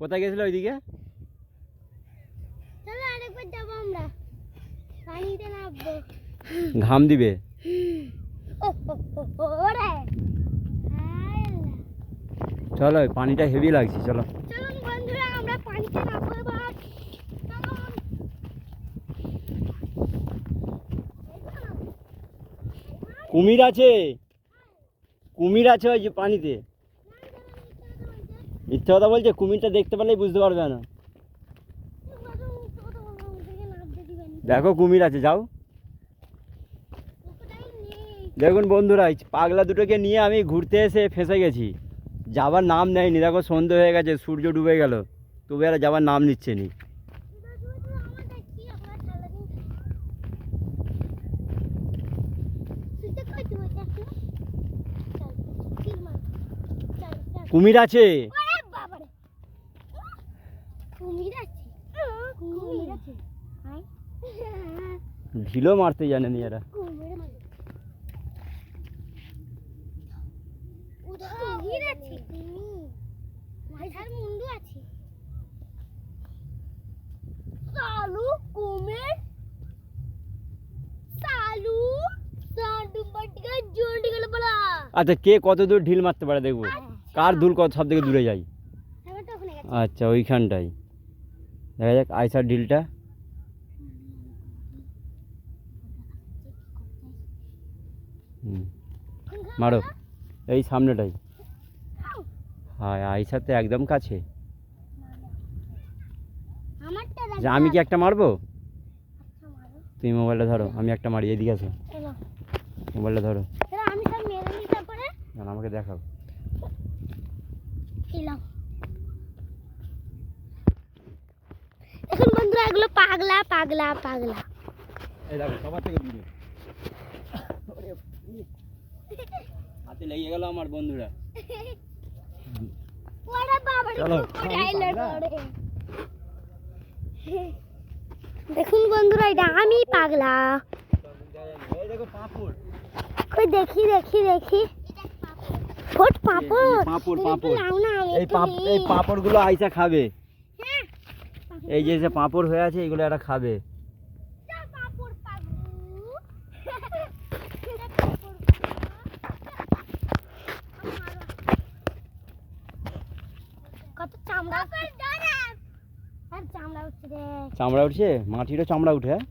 কোথায় গেছিল ওইদিকে? চলো আরেকবার যাব আমরা। পানিতে নামবো। ঘাম দিবে। চলো পানিটা হেভি লাগছে চলো। চলুন বন্ধুরা আমরা পানিতে নামবো এবার। কুমির আছে? কুমির আছে ওই যে পানিতে? মিথ্যা কথা বলছে, কুমিরটা দেখতে পারলেই বুঝতে পারবে না। দেখো কুমির আছে, যাও। দেখুন বন্ধুরা পাগলা দুটোকে নিয়ে আমি ঘুরতে এসে ফেঁসে গেছি। যাবার নাম নেয়নি, দেখো সন্ধে হয়ে গেছে, সূর্য ডুবে গেল। তবু এরা যাবার নাম নিচ্ছে নি। কুমির আছে? কুমির আছে। কুমির আছে। হাই। ঢিলও মারতে জানে নি এরা। কুমির কুমির আছে। মাথার মুন্ডু আছে। সালু কুমির। সালু সান্ডু বাটিকা জন্ডি গেল বলা আচ্ছা কে কত দূর ঢিল মারতে পারে দেখব? কার দূর কত সব থেকে দূরে গেছে। আচ্ছা ওইখানটাই। দেখা যাক আইসার ডিলটা হুম মারো। এই সামনেটাই। হ্যাঁ আইসার তো একদম কাছে। যে আমি কি একটা মারবো? আচ্ছা, তুমি মোবাইলটা ধরো আমি একটা মারি এদিকে আসো। মোবাইলটা ধরো। আমাকে দেখাও। এগুলো পাগলা পাগলা পাগলা। এই দেখো সবার থেকে দূরে। হাতে লেগে গেল আমার বন্ধুরা। দেখুন বন্ধুরা এটা আমি পাগলা। পাঁপড়। কই দেখি দেখি দেখি। ফোট পাপড় পাঁপড়, পাঁপড়। আমি এই একটু পাপ নিই। এই পাঁপড়গুলো আইসা খাবে। এই যে যে পাঁপড় হয়ে আছে এগুলো এরা খাবে। যা পাপড় পাগলু। কত চামড়া? উঠছে চামড়া উঠছে? মাটিরও চামড়া উঠে হ্যাঁ?